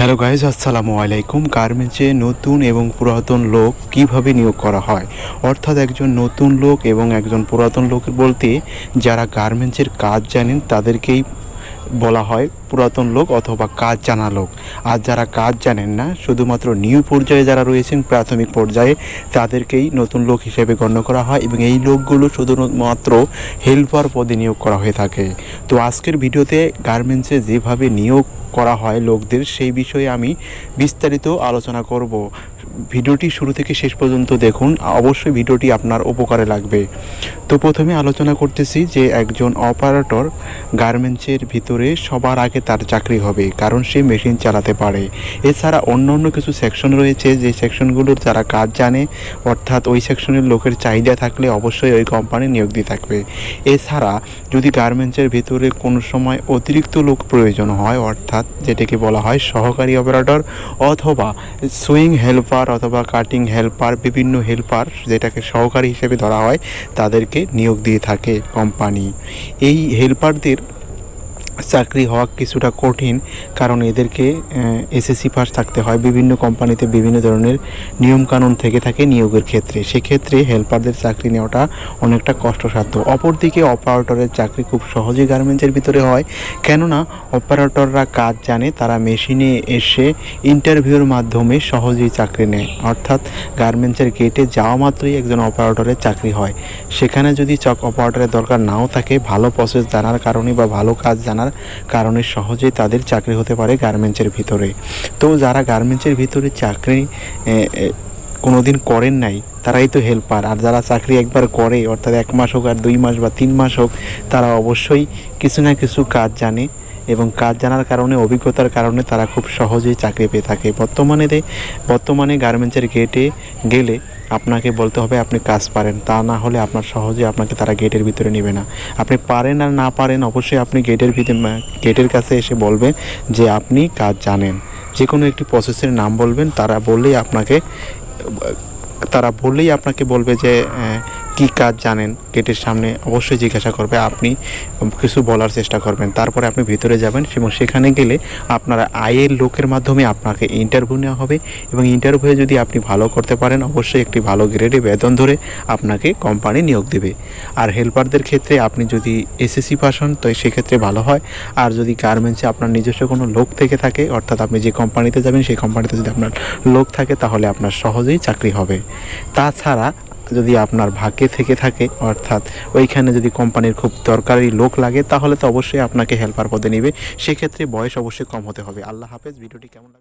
Hello guys, আসসালামু আলাইকুম। গার্মেন্টসে নতুন এবং পুরাতন লোক কীভাবে নিয়োগ করা হয়? অর্থাৎ একজন নতুন লোক এবং একজন পুরাতন লোক বলতে যারা গার্মেন্টসের কাজ জানেন তাদেরকেই বলা হয় পুরাতন লোক অথবা কাজ জানা লোক। আর যারা কাজ জানেন না, শুধুমাত্র নিউ পর্যায়ে যারা রয়েছেন, প্রাথমিক পর্যায়ে তাদেরকেই নতুন লোক হিসেবে গণ্য করা হয় এবং এই লোকগুলো শুধুমাত্র হেল্পার পদে নিয়োগ করা হয়ে থাকে। তো আজকের ভিডিওতে গার্মেন্টসে যেভাবে নিয়োগ করা হয় লোকদের, সেই বিষয়ে আমি বিস্তারিত আলোচনা করব। ভিডিওটি শুরু থেকে শেষ পর্যন্ত দেখুন, অবশ্যই ভিডিওটি আপনার উপকারে লাগবে। তো প্রথমে আলোচনা করতেছি যে একজন অপারেটর গার্মেন্টসের ভিতরে সবার আগে তার চাকরি হবে, কারণ সে মেশিন চালাতে পারে। এছাড়া অন্য অন্য কিছু সেকশন রয়েছে, যে সেকশনগুলোর যারা কাজ জানে, অর্থাৎ ওই সেকশনের লোকের চাহিদা থাকলে অবশ্যই ওই কোম্পানি নিয়োগ দিয়ে থাকবে। এছাড়া যদি গার্মেন্টসের ভিতরে কোনো সময় অতিরিক্ত লোক প্রয়োজন হয়, অর্থাৎ যেটাকে বলা হয় সহকারী অপারেটর অথবা সুইং হেল্পার অথবা কাটিং হেল্পার বিভিন্ন হেল্পার যেটাকে সহকারী হিসেবে ধরা হয়, তাদেরকে নিয়োগ দিয়ে থাকে কোম্পানি এই হেল্পারদের চাকরি হওয়া কিছুটা কঠিন, কারণ এদেরকে এসএসসি পাস থাকতে হয়। বিভিন্ন কোম্পানিতে বিভিন্ন ধরনের নিয়মকানুন থেকে থাকে নিয়োগের ক্ষেত্রে। সেক্ষেত্রে হেল্পারদের চাকরি নেওয়াটা অনেকটা কষ্টসাধ্য। অপরদিকে অপারেটরের চাকরি খুব সহজেই গার্মেন্টসের ভিতরে হয়। কেননা অপারেটররা কাজ জানে, তারা মেশিনে এসে ইন্টারভিউর মাধ্যমে সহজেই চাকরি নেয়। অর্থাৎ গার্মেন্টসের গেটে যাওয়া মাত্রই একজন অপারেটরের চাকরি হয়। সেখানে যদি চক অপারেটরের দরকার নাও থাকে, ভালো প্রসেস জানার কারণে বা ভালো কাজ জানার কারণে সহজেই তাদের চাকরি হতে পারে গার্মেন্টসের ভিতরে। তো যারা গার্মেন্টসের ভিতরে চাকরি কোনো দিন করেন নাই, তারাই তো হেল্পার আর যারা চাকরি একবার করে, অর্থাৎ এক মাস হোক আর দুই মাস বা তিন মাস হোক, তারা অবশ্যই কিছু না কিছু কাজ জানে। এবং কাজ জানার কারণে অভিজ্ঞতার কারণে তারা খুব সহজেই চাকরি পেয়ে থাকে। বর্তমানে বর্তমানে গার্মেন্টসের গেটে গেলে আপনাকে বলতে হবে আপনি কাজ পারেন। তা না হলে আপনার সহজে আপনাকে তারা গেটের ভিতরে নেবে না। আপনি পারেন আর না পারেন অবশ্যই আপনি গেটের ভিতরে গেটের কাছে এসে বলবেন যে আপনি কাজ জানেন। যে কোনো একটি প্রসেসের নাম বলবেন তারা বললেই আপনাকে তারা বললেই আপনাকে বলবে যে আহ, কি কাজ জানেন, গেটের সামনে অবশ্যই জিজ্ঞাসা করবে, আপনি কিছু বলার চেষ্টা করবেন। তারপরে আপনি ভিতরে যাবেন এবং সেখানে গেলে আপনার আয়ের লোকের মাধ্যমে আপনাকে ইন্টারভিউ নেওয়া হবে এবং ইন্টারভিউয়ে যদি আপনি ভালো করতে পারেন, অবশ্যই একটি ভালো গ্রেডে বেতন ধরে আপনাকে কোম্পানি নিয়োগ দেবে। আর হেল্পারদের ক্ষেত্রে আপনি যদি এসএসসি পাস হন, তো সেক্ষেত্রে ভালো হয়। আর যদি গার্মেন্টসে আপনার নিজস্ব কোনো লোক থেকে থাকে, অর্থাৎ আপনি যে কোম্পানিতে যাবেন, সেই কোম্পানিতে যদি আপনার লোক থাকে, তাহলে আপনার সহজেই চাকরি হবে। তাছাড়া যদি আপনার ভাগ্যে থেকে থাকে, অর্থাৎ ওইখানে যদি কোম্পানির খুব দরকারি লোক লাগে, তাহলে তো অবশ্যই আপনাকে হেল্পার পদে নেবে। সেক্ষেত্রে বয়স অবশ্যই কম হতে হবে। আল্লাহ হাফেজ, ভিডিওটি কেমন লাগে